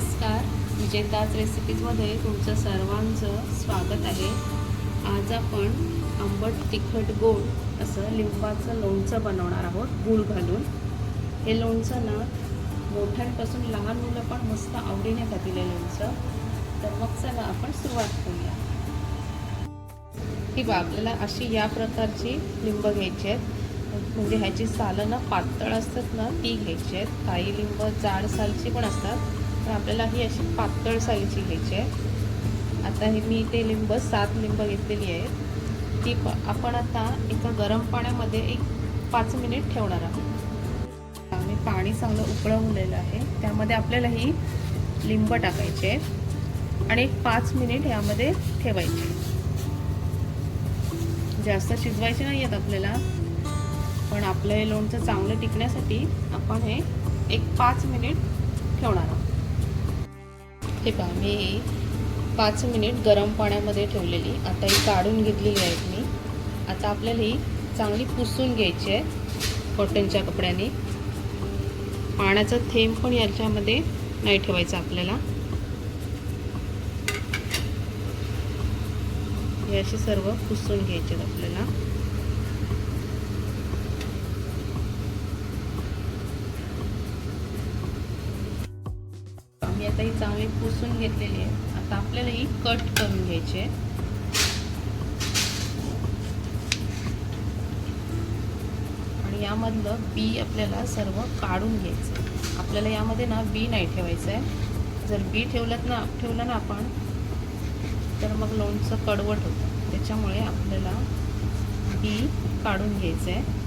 नमस्कार. विजेताज रेसिपीजमध्ये तुमचं सर्वांचं स्वागत आहे. आज आपण आंबट तिखट गोड असं लिंबाचं लोणचं बनवणार आहोत गूळ घालून. हे लोणचं ना मोठ्यांपासून लहान मुलं पण मस्त आवडीने खातील हे लोणचं. तर मग चला आपण सुरुवात करूया. ही बा आपल्याला अशी या प्रकारची लिंब घ्यायची आहेत. म्हणजे ह्याची सालं ना पातळ असतात ना ती घ्यायची आहेत. काही लिंब जाड सालची पण असतात. तर आपल्याला ही अशी पातळ सालीची घ्यायची आहे. आता हे मी ते लिंब सात लिंब घेतलेली आहेत. ती प आपण आता एका गरम पाण्यामध्ये एक पाच मिनिट ठेवणार आहोत. आम्ही पाणी चांगलं उकळवलेलं आहे. त्यामध्ये आपल्याला ही लिंब टाकायची आहे आणि एक पाच मिनिट यामध्ये ठेवायचे जास्त शिजवायचे नाही आहेत आपल्याला. पण आपलं हे लोणचं चांगलं टिकण्यासाठी आपण हे एक पाच मिनिट ठेवणार हे पहा मी पाच मिनिट गरम पाण्यामध्ये ठेवलेली. आता ही काढून घेतलेली आहेत मी. आता आपल्याला ही चांगली पुसून घ्यायची आहे कॉटनच्या कपड्याने. पाण्याचा थेंब पण याच्यामध्ये नाही ठेवायचा आपल्याला. हे असे सर्व पुसून घ्यायचे आहेत आपल्याला मी आता ही चांगली पुसून घेतलेली आहे आता आपल्याला ही कट करून घ्यायची आहे. आणि यामधलं बी आपल्याला सर्व काढून घ्यायचं आपल्याला यामध्ये ना बी नाही ठेवायचं आहे. जर बी ठेवलं ना ठेवलं ना आपण तर मग लोणचं कडवट होतं. त्याच्यामुळे आपल्याला बी काढून घ्यायचं आहे.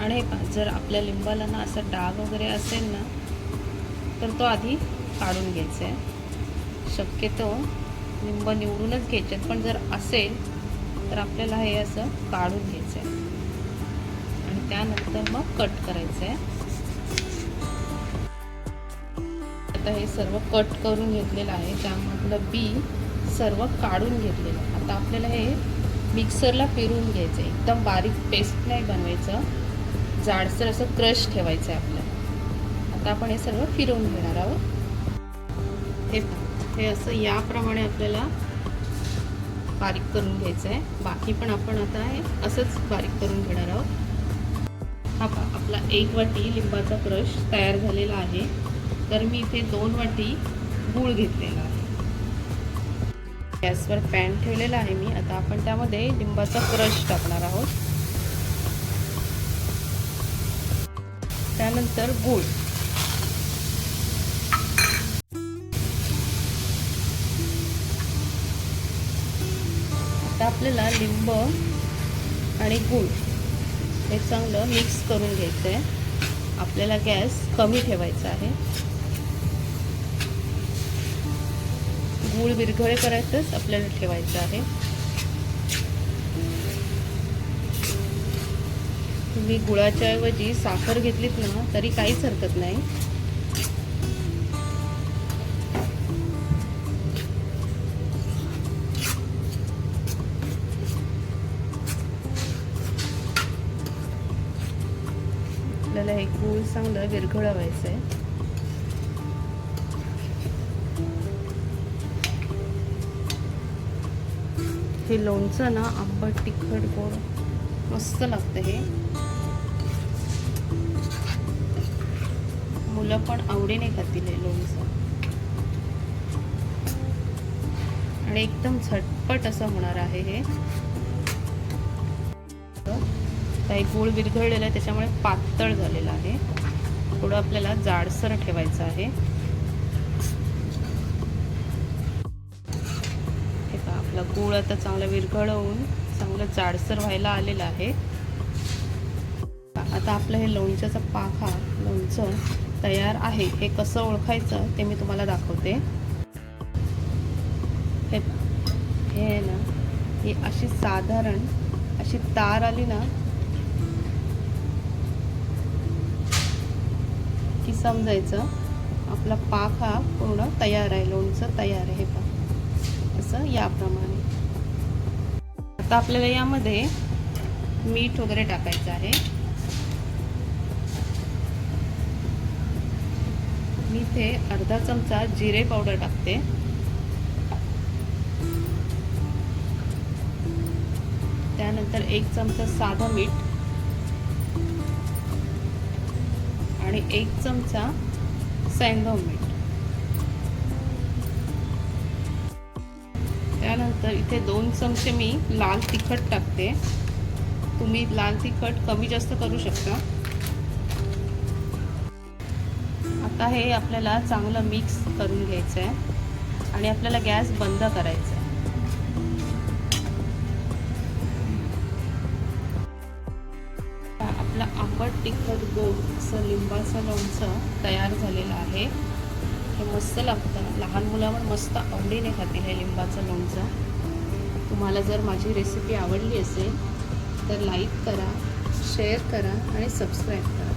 आणि जर आपल्या लिंबाला ना असा डाग वगैरे असेल ना तर तो आधी काढून घ्यायचा आहे. शक्यतो लिंब निवडूनच घ्यायचे पण जर असेल तर आपल्याला हे असं काढून घ्यायचं आहे. आणि त्यानंतर मग कट करायचं आहे. आता हे सर्व कट करून घेतलेलं आहे त्यामधलं बी सर्व काढून घेतलेलं आता आपल्याला हे मिक्सरला फिरून घ्यायचं आहे. एकदम बारीक पेस्ट नाही बनवायचं. जाडसर असं क्रश ठेवायचं आहे आपल्याला आता आपण हे सर्व फिरवून घेणार आहोत. हे हे असं याप्रमाणे आपल्याला बारीक करून घ्यायचं आहे बाकी पण आपण आता हे असंच बारीक करून घेणार आहोत. हा पा आपला एक वाटी लिंबाचा क्रश तयार झालेला आहे. तर मी इथे दोन वाटी गूळ घेतलेला आहे. गॅसवर पॅन ठेवलेला आहे मी. आता आपण त्यामध्ये लिंबाचा क्रश टाकणार आहोत. त्यानंतर गूळ. आता आपल्याला लिंब आणि गूळ हे चांगलं मिक्स करून घ्यायचं आहे आपल्याला गॅस कमी ठेवायचा आहे. गूळ विरघळे करायचंच आपल्याला ठेवायचं आहे. तुम्ही गुळाच्या ऐवजी साखर घेतलीत ना तरी काहीच हरकत नाही. आपल्याला हे गूळ चांगलं विरघळवायचं आहे हे लोणचं ना आंबट तिखट गोड. मस्त लागतं हे. मुलं पण आवडीने खातील हे लोणचं. आणि एकदम झटपट असं होणार आहे हे. काही गूळ विरघळलेलं आहे त्याच्यामुळे पातळ झालेलं आहे. थोडं आपल्याला जाडसर ठेवायचं आहे. हे का आपला गूळ आता चांगला विरघळवून चांगलं जाडसर व्हायला आलेलं आहे. आता आपलं हे लोणच्याचा पाक हा लोणचं तयार आहे. हे कसं ओळखायचं ते मी तुम्हाला दाखवते. हे हे आहे ना ही अशी साधारण अशी तार आली ना की समजायचं आपला पाक हा पूर्ण तयार आहे लोणचं तयार आहे पा. असं याप्रमाणे. आता आपल्याला यामध्ये मीठ वगैरे टाकायचं आहे. मी इथे अर्धा चमचा जिरे पावडर टाकते. त्यानंतर एक चमचा साधं मीठ आणि एक चमचा सैंधव मीठ. त्यानंतर इथे दोन चमचे मी लाल तिखट टाकते. तुम्ही लाल तिखट कमी जास्त करू शकता. आता हे आपल्याला चांगलं मिक्स करून घ्यायचं आहे आणि आपल्याला गॅस बंद करायचा आहे आपलं आंबट तिखट गोड असं लिंबाचं लोणचं तयार झालेलं आहे. हे मस्त लागतं. लहान मुलं पण मस्त आवडीने खातील हे लिंबाचं लोणचं. तुम्हाला जर माझी रेसिपी आवडली असेल तर लाईक करा शेअर करा आणि सबस्क्राईब करा.